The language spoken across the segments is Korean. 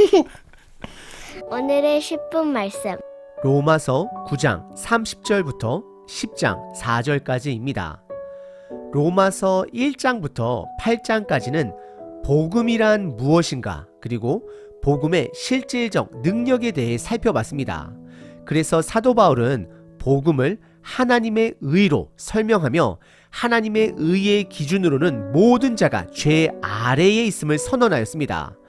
오늘의 10분 말씀. 로마서 9장 30절부터 10장 4절까지입니다. 로마서 1장부터 8장까지는 복음이란 무엇인가 그리고 복음의 실질적 능력에 대해 살펴봤습니다. 그래서 사도 바울은 복음을 하나님의 의로 설명하며 하나님의 의의 기준으로는 모든 자가 죄 아래에 있음을 선언하였습니다.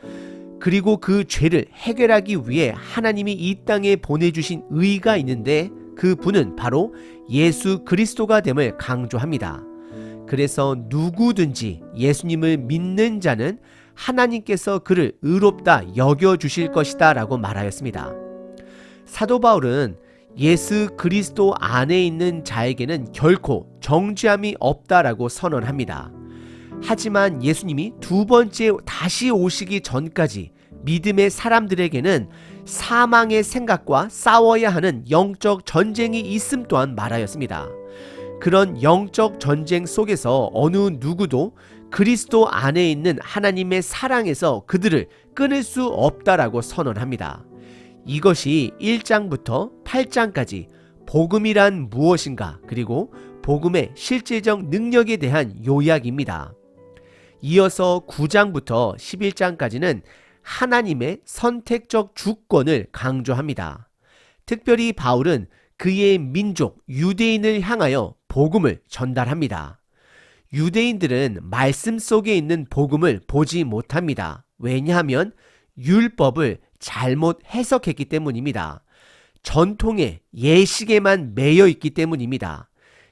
그리고 그 죄를 해결하기 위해 하나님이 이 땅에 보내주신 의가 있는데 그 분은 바로 예수 그리스도가 됨을 강조합니다. 그래서 누구든지 예수님을 믿는 자는 하나님께서 그를 의롭다 여겨주실 것이다 라고 말하였습니다. 사도 바울은 예수 그리스도 안에 있는 자에게는 결코 정죄함이 없다라고 선언합니다. 하지만 예수님이 두 번째 다시 오시기 전까지 믿음의 사람들에게는 사망의 생각과 싸워야 하는 영적 전쟁이 있음 또한 말하였습니다. 그런 영적 전쟁 속에서 어느 누구도 그리스도 안에 있는 하나님의 사랑에서 그들을 끊을 수 없다라고 선언합니다. 이것이 1장부터 8장까지 복음이란 무엇인가 그리고 복음의 실질적 능력에 대한 요약입니다. 이어서 9장부터 11장까지는 하나님의 선택적 주권을 강조합니다. 특별히 바울은 그의 민족 유대인을 향하여 복음을 전달합니다. 유대인들은 말씀 속에 있는 복음을 보지 못합니다. 왜냐하면 율법을 잘못 해석했기 때문입니다. 전통의 예식에만 매여 있기 때문입니다.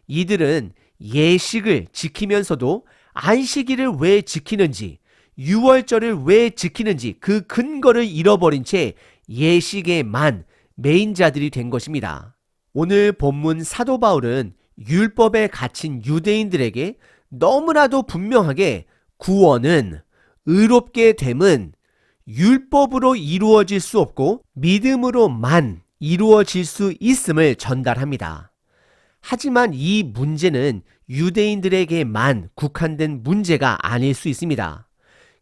이들은 예식을 지키면서도 안식일을 왜 지키는지, 유월절을 왜 지키는지 그 근거를 잃어버린 채 예식에만 메인 자들이 된 것입니다. 오늘 본문 사도 바울은 율법에 갇힌 유대인들에게 너무나도 분명하게 구원은 의롭게 됨은 율법으로 이루어질 수 없고 믿음으로만 이루어질 수 있음을 전달합니다. 하지만 이 문제는 유대인들에게만 국한된 문제가 아닐 수 있습니다.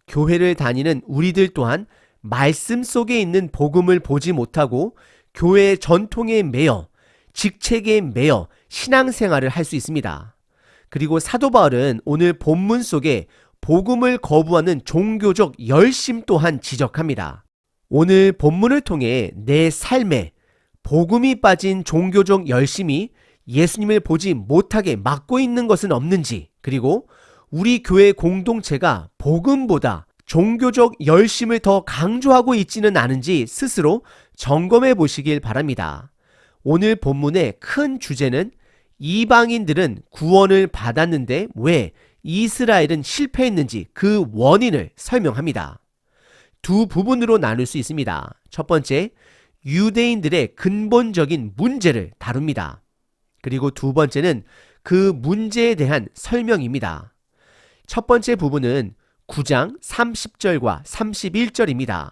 교회를 다니는 우리들 또한 말씀 속에 있는 복음을 보지 못하고 교회의 전통에 매여 직책에 매여 신앙생활을 할 수 있습니다. 그리고 사도 바울은 오늘 본문 속에 복음을 거부하는 종교적 열심 또한 지적합니다. 오늘 본문을 통해 내 삶에 복음이 빠진 종교적 열심이 예수님을 보지 못하게 막고 있는 것은 없는지, 그리고 우리 교회 공동체가 복음보다 종교적 열심을 더 강조하고 있지는 않은지 스스로 점검해 보시길 바랍니다. 오늘 본문의 큰 주제는 이방인들은 구원을 받았는데 왜 이스라엘은 실패했는지 그 원인을 설명합니다. 두 부분으로 나눌 수 있습니다. 첫 번째, 유대인들의 근본적인 문제를 다룹니다. 그리고 두 번째는 그 문제에 대한 설명입니다. 첫 번째 부분은 9장 30절과 31절입니다.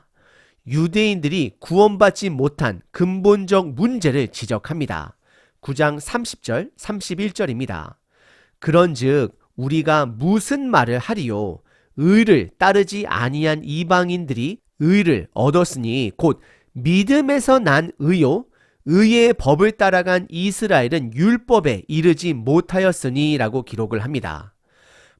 유대인들이 구원받지 못한 근본적 문제를 지적합니다. 9장 30절, 31절입니다. 그런즉 우리가 무슨 말을 하리요? 의를 따르지 아니한 이방인들이 의를 얻었으니 곧 믿음에서 난 의요 의의 법을 따라간 이스라엘은 율법에 이르지 못하였으니라고 기록을 합니다.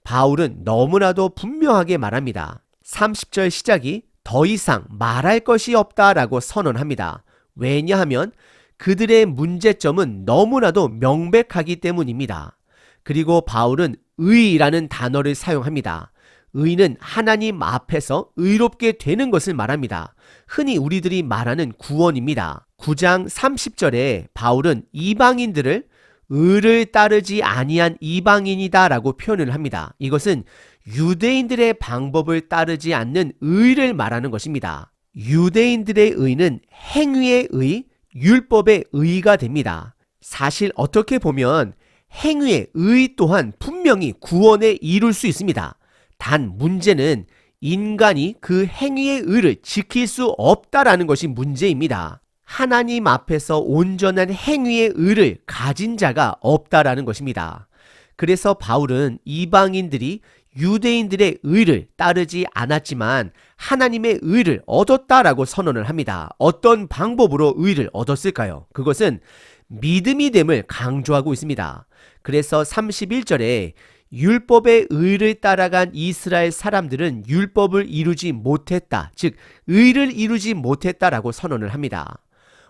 바울은 너무나도 분명하게 말합니다. 30절 시작이 더 이상 말할 것이 없다라고 선언합니다. 왜냐하면 그들의 문제점은 너무나도 명백하기 때문입니다. 그리고 바울은 의라는 단어를 사용합니다. 의는 하나님 앞에서 의롭게 되는 것을 말합니다. 흔히 우리들이 말하는 구원입니다. 9장 30절에 바울은 이방인들을 의를 따르지 아니한 이방인이다라고 표현을 합니다. 이것은 유대인들의 방법을 따르지 않는 의를 말하는 것입니다. 유대인들의 의는 행위의 의, 율법의 의가 됩니다. 사실 어떻게 보면 행위의 의 또한 분명히 구원에 이룰 수 있습니다. 단 문제는 인간이 그 행위의 의를 지킬 수 없다라는 것이 문제입니다. 하나님 앞에서 온전한 행위의 의를 가진 자가 없다라는 것입니다. 그래서 바울은 이방인들이 유대인들의 의를 따르지 않았지만 하나님의 의를 얻었다라고 선언을 합니다. 어떤 방법으로 의를 얻었을까요? 그것은 믿음이 됨을 강조하고 있습니다. 그래서 31절에 율법의 의를 따라간 이스라엘 사람들은 율법을 이루지 못했다. 즉, 의를 이루지 못했다라고 선언을 합니다.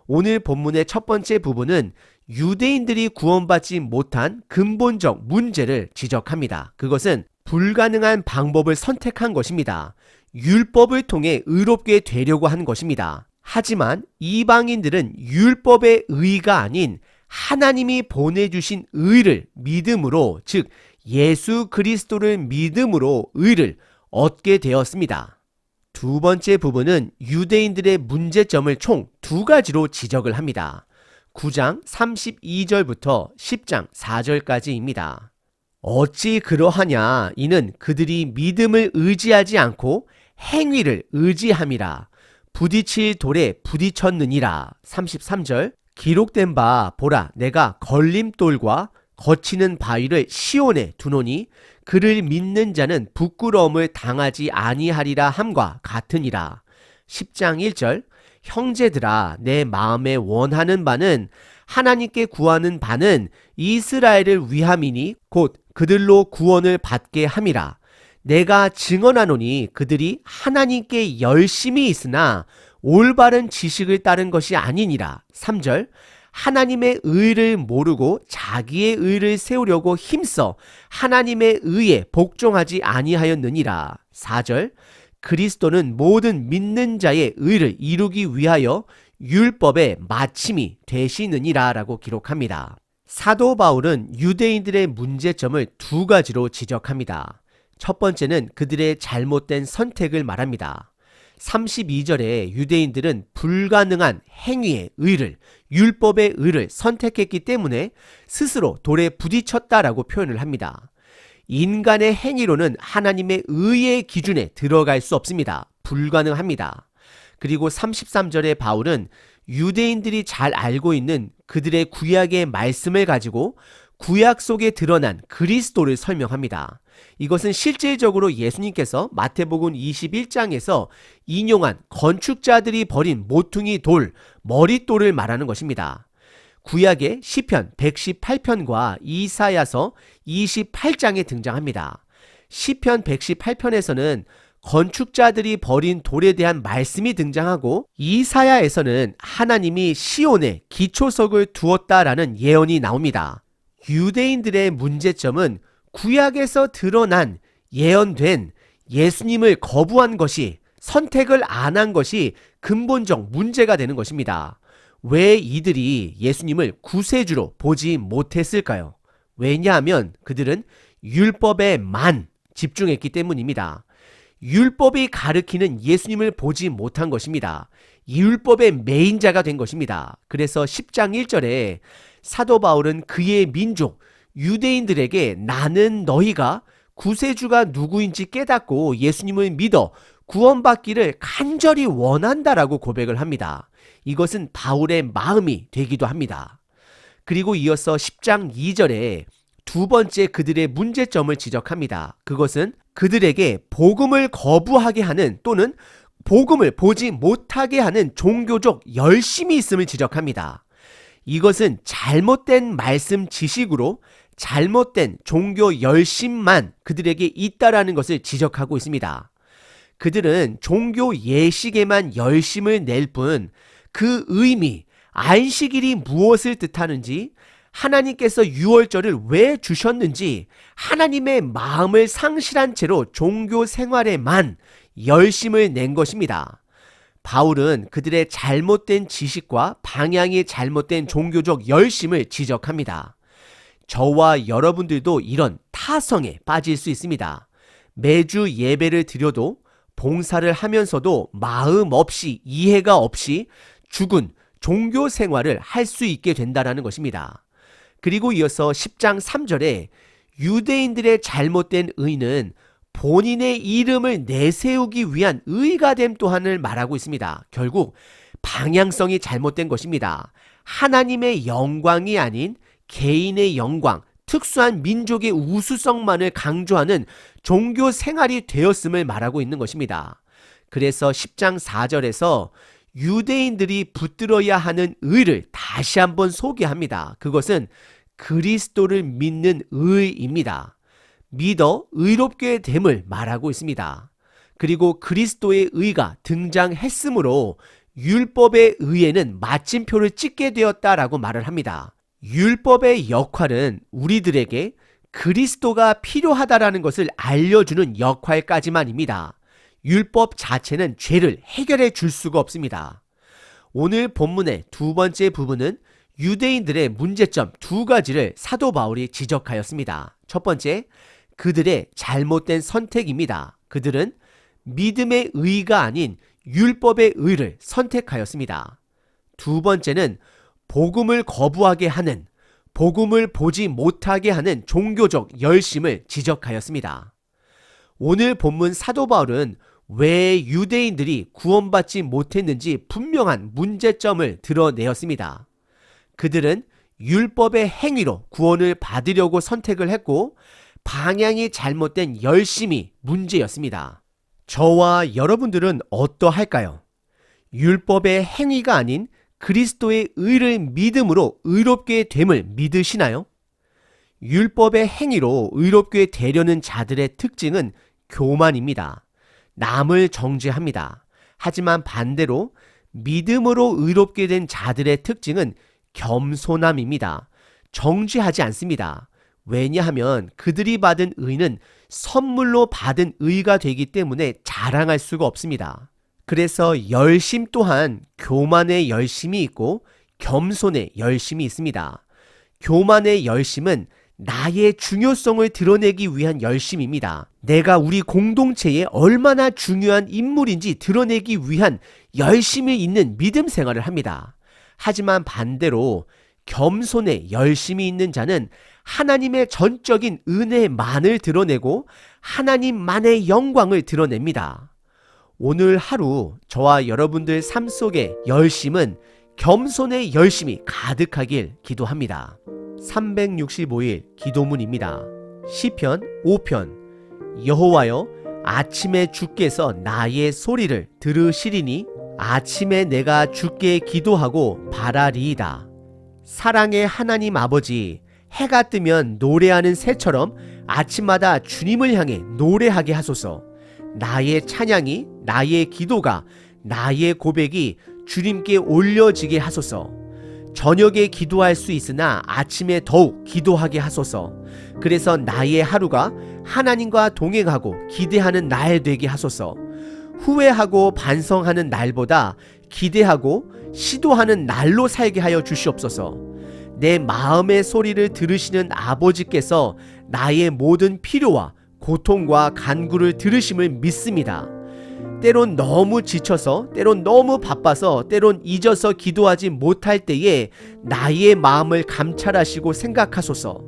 오늘 본문의 첫 번째 부분은 유대인들이 구원받지 못한 근본적 문제를 지적합니다. 그것은 불가능한 방법을 선택한 것입니다. 율법을 통해 의롭게 되려고 한 것입니다. 하지만 이방인들은 율법의 의가 아닌 하나님이 보내주신 의를 믿음으로, 즉, 예수 그리스도를 믿음으로 의를 얻게 되었습니다. 두 번째 부분은 유대인들의 문제점을 총 두 가지로 지적을 합니다. 9장 32절부터 10장 4절까지입니다. 어찌 그러하냐 이는 그들이 믿음을 의지하지 않고 행위를 의지함이라 부딪힐 돌에 부딪혔느니라 33절 기록된 바 보라 내가 걸림돌과 거치는 바위를 시온에 두노니 그를 믿는 자는 부끄러움을 당하지 아니하리라 함과 같으니라 10장 1절 형제들아 내 마음에 원하는 바는 하나님께 구하는 바는 이스라엘을 위함이니 곧 그들로 구원을 받게 함이라. 내가 증언하노니 그들이 하나님께 열심히 있으나 올바른 지식을 따른 것이 아니니라. 3절 하나님의 의를 모르고 자기의 의를 세우려고 힘써 하나님의 의에 복종하지 아니하였느니라. 4절 그리스도는 모든 믿는 자의 의를 이루기 위하여 율법의 마침이 되시느니라라고 기록합니다. 사도 바울은 유대인들의 문제점을 두 가지로 지적합니다. 첫 번째는 그들의 잘못된 선택을 말합니다. 32절에 유대인들은 불가능한 행위의 의를, 율법의 의를 선택했기 때문에 스스로 돌에 부딪혔다라고 표현을 합니다. 인간의 행위로는 하나님의 의의 기준에 들어갈 수 없습니다. 불가능합니다. 그리고 33절에 바울은 유대인들이 잘 알고 있는 그들의 구약의 말씀을 가지고 구약 속에 드러난 그리스도를 설명합니다. 이것은 실질적으로 예수님께서 마태복음 21장에서 인용한 건축자들이 버린 모퉁이 돌, 머릿돌을 말하는 것입니다. 구약의 시편 118편과 이사야서 28장에 등장합니다. 시편 118편에서는 건축자들이 버린 돌에 대한 말씀이 등장하고 이사야에서는 하나님이 시온에 기초석을 두었다라는 예언이 나옵니다. 유대인들의 문제점은 구약에서 드러난 예언된 예수님을 거부한 것이 선택을 안 한 것이 근본적 문제가 되는 것입니다. 왜 이들이 예수님을 구세주로 보지 못했을까요? 왜냐하면 그들은 율법에만 집중했기 때문입니다. 율법이 가르키는 예수님을 보지 못한 것입니다. 율법의 메인자가 된 것입니다. 그래서 10장 1절에 사도 바울은 그의 민족 유대인들에게 나는 너희가 구세주가 누구인지 깨닫고 예수님을 믿어 구원받기를 간절히 원한다라고 고백을 합니다. 이것은 바울의 마음이 되기도 합니다. 그리고 이어서 10장 2절에 두 번째 그들의 문제점을 지적합니다. 그것은 그들에게 복음을 거부하게 하는 또는 복음을 보지 못하게 하는 종교적 열심이 있음을 지적합니다. 이것은 잘못된 말씀 지식으로 잘못된 종교 열심만 그들에게 있다라는 것을 지적하고 있습니다. 그들은 종교 예식에만 열심을 낼 뿐 그 의미, 안식일이 무엇을 뜻하는지, 하나님께서 유월절을 왜 주셨는지, 하나님의 마음을 상실한 채로 종교 생활에만 열심을 낸 것입니다. 바울은 그들의 잘못된 지식과 방향이 잘못된 종교적 열심을 지적합니다. 저와 여러분들도 이런 타성에 빠질 수 있습니다. 매주 예배를 드려도 봉사를 하면서도 마음 없이 이해가 없이 죽은 종교 생활을 할 수 있게 된다라는 것입니다. 그리고 이어서 10장 3절에 유대인들의 잘못된 의는 본인의 이름을 내세우기 위한 의가 됨 또한을 말하고 있습니다. 결국 방향성이 잘못된 것입니다. 하나님의 영광이 아닌 개인의 영광, 특수한 민족의 우수성만을 강조하는 종교 생활이 되었음을 말하고 있는 것입니다. 그래서 10장 4절에서 유대인들이 붙들어야 하는 의를 다시 한번 소개합니다. 그것은 그리스도를 믿는 의입니다. 믿어 의롭게 됨을 말하고 있습니다. 그리고 그리스도의 의가 등장했으므로 율법의 의에는 마침표를 찍게 되었다라고 말을 합니다. 율법의 역할은 우리들에게 그리스도가 필요하다라는 것을 알려주는 역할까지만입니다. 율법 자체는 죄를 해결해 줄 수가 없습니다. 오늘 본문의 두 번째 부분은 유대인들의 문제점 두 가지를 사도 바울이 지적하였습니다. 첫 번째, 그들의 잘못된 선택입니다. 그들은 믿음의 의가 아닌 율법의 의를 선택하였습니다. 두 번째는 복음을 거부하게 하는, 복음을 보지 못하게 하는 종교적 열심을 지적하였습니다. 오늘 본문 사도 바울은 왜 유대인들이 구원받지 못했는지 분명한 문제점을 드러내었습니다. 그들은 율법의 행위로 구원을 받으려고 선택을 했고 방향이 잘못된 열심이 문제였습니다. 저와 여러분들은 어떠할까요? 율법의 행위가 아닌 그리스도의 의를 믿음으로 의롭게 됨을 믿으시나요? 율법의 행위로 의롭게 되려는 자들의 특징은 교만입니다. 남을 정죄합니다. 하지만 반대로 믿음으로 의롭게 된 자들의 특징은 겸손함입니다. 정죄하지 않습니다. 왜냐하면 그들이 받은 의는 선물로 받은 의가 되기 때문에 자랑할 수가 없습니다. 그래서 열심 또한 교만의 열심이 있고 겸손의 열심이 있습니다. 교만의 열심은 나의 중요성을 드러내기 위한 열심입니다. 내가 우리 공동체에 얼마나 중요한 인물인지 드러내기 위한 열심이 있는 믿음 생활을 합니다. 하지만 반대로 겸손의 열심이 있는 자는 하나님의 전적인 은혜만을 드러내고 하나님만의 영광을 드러냅니다. 오늘 하루 저와 여러분들 삶 속의 열심은 겸손의 열심이 가득하길 기도합니다. 365일 기도문입니다. 시편 5편 여호와여 아침에 주께서 나의 소리를 들으시리니 아침에 내가 주께 기도하고 바라리이다. 사랑의 하나님 아버지 해가 뜨면 노래하는 새처럼 아침마다 주님을 향해 노래하게 하소서. 나의 찬양이 나의 기도가 나의 고백이 주님께 올려지게 하소서. 저녁에 기도할 수 있으나 아침에 더욱 기도하게 하소서. 그래서 나의 하루가 하나님과 동행하고 기대하는 날 되게 하소서. 후회하고 반성하는 날보다 기대하고 시도하는 날로 살게 하여 주시옵소서. 내 마음의 소리를 들으시는 아버지께서 나의 모든 필요와 고통과 간구를 들으심을 믿습니다. 때론 너무 지쳐서, 때론 너무 바빠서, 때론 잊어서 기도하지 못할 때에 나의 마음을 감찰하시고 생각하소서.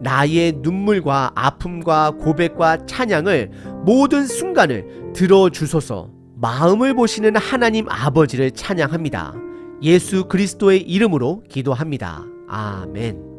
나의 눈물과 아픔과 고백과 찬양을 모든 순간을 들어주소서. 마음을 보시는 하나님 아버지를 찬양합니다. 예수 그리스도의 이름으로 기도합니다. 아멘.